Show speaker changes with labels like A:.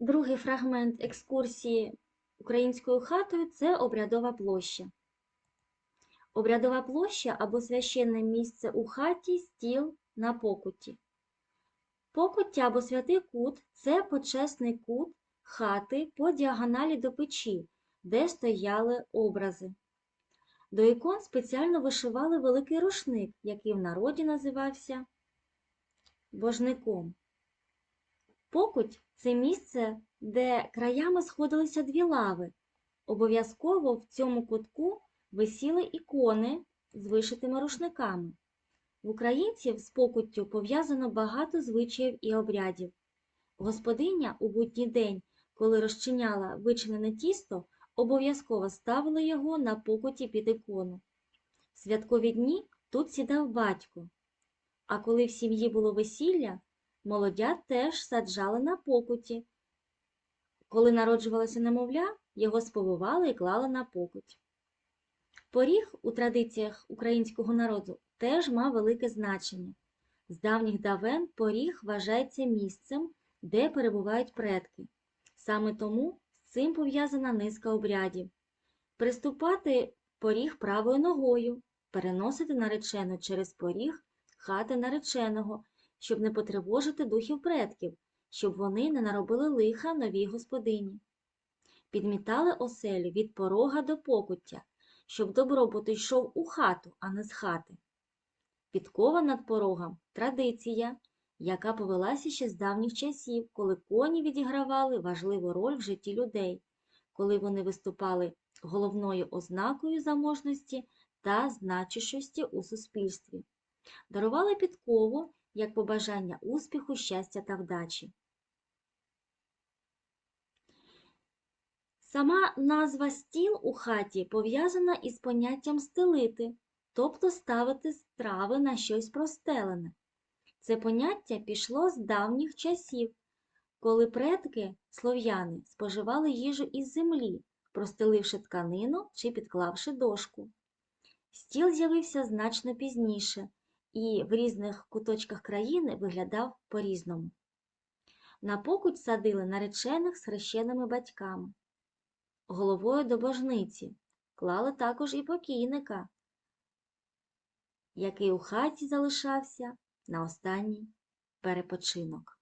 A: Другий фрагмент екскурсії українською хатою це обрядова площа. Обрядова площа або священне місце у хаті, стіл на покуті. Покуття або святий кут це почесний кут хати по діагоналі до печі, де стояли образи. До ікон спеціально вишивали великий рушник, який в народі називався божником. Покуть це місце, де краями сходилися дві лави. Обов'язково в цьому кутку висіли ікони з вишитими рушниками. В українців з покуттю пов'язано багато звичаїв і обрядів. Господиня у будній день, коли розчиняла вичинене тісто, обов'язково ставила його на покуті під ікону. В святкові дні тут сідав батько, а коли в сім'ї було весілля, молодят теж саджали на покуті. Коли народжувалося немовля, його сповивали і клали на покуть. Поріг у традиціях українського народу теж мав велике значення. З давніх давен поріг вважається місцем, де перебувають предки. Саме тому з цим пов'язана низка обрядів. Приступати поріг правою ногою, переносити наречену через поріг хати нареченого, щоб не потривожити духів предків, щоб вони не наробили лиха новій господині. Підмітали оселю від порога до покуття, щоб добробут йшов у хату, а не з хати. Підкова над порогом традиція, яка повелася ще з давніх часів, коли коні відігравали важливу роль в житті людей, коли вони виступали головною ознакою заможності та значущості у суспільстві. Дарували підкову як побажання успіху, щастя та вдачі. Сама назва стіл у хаті пов'язана із поняттям стелити, тобто ставити страви на щось простелене. Це поняття пішло з давніх часів, коли предки слов'яни споживали їжу із землі, простеливши тканину чи підклавши дошку. Стіл з'явився значно пізніше і в різних куточках країни виглядав по-різному. На покуть садили наречених з хрещеними батьками. Головою до божниці клали також і покійника, який у хаті залишався на останній перепочинок.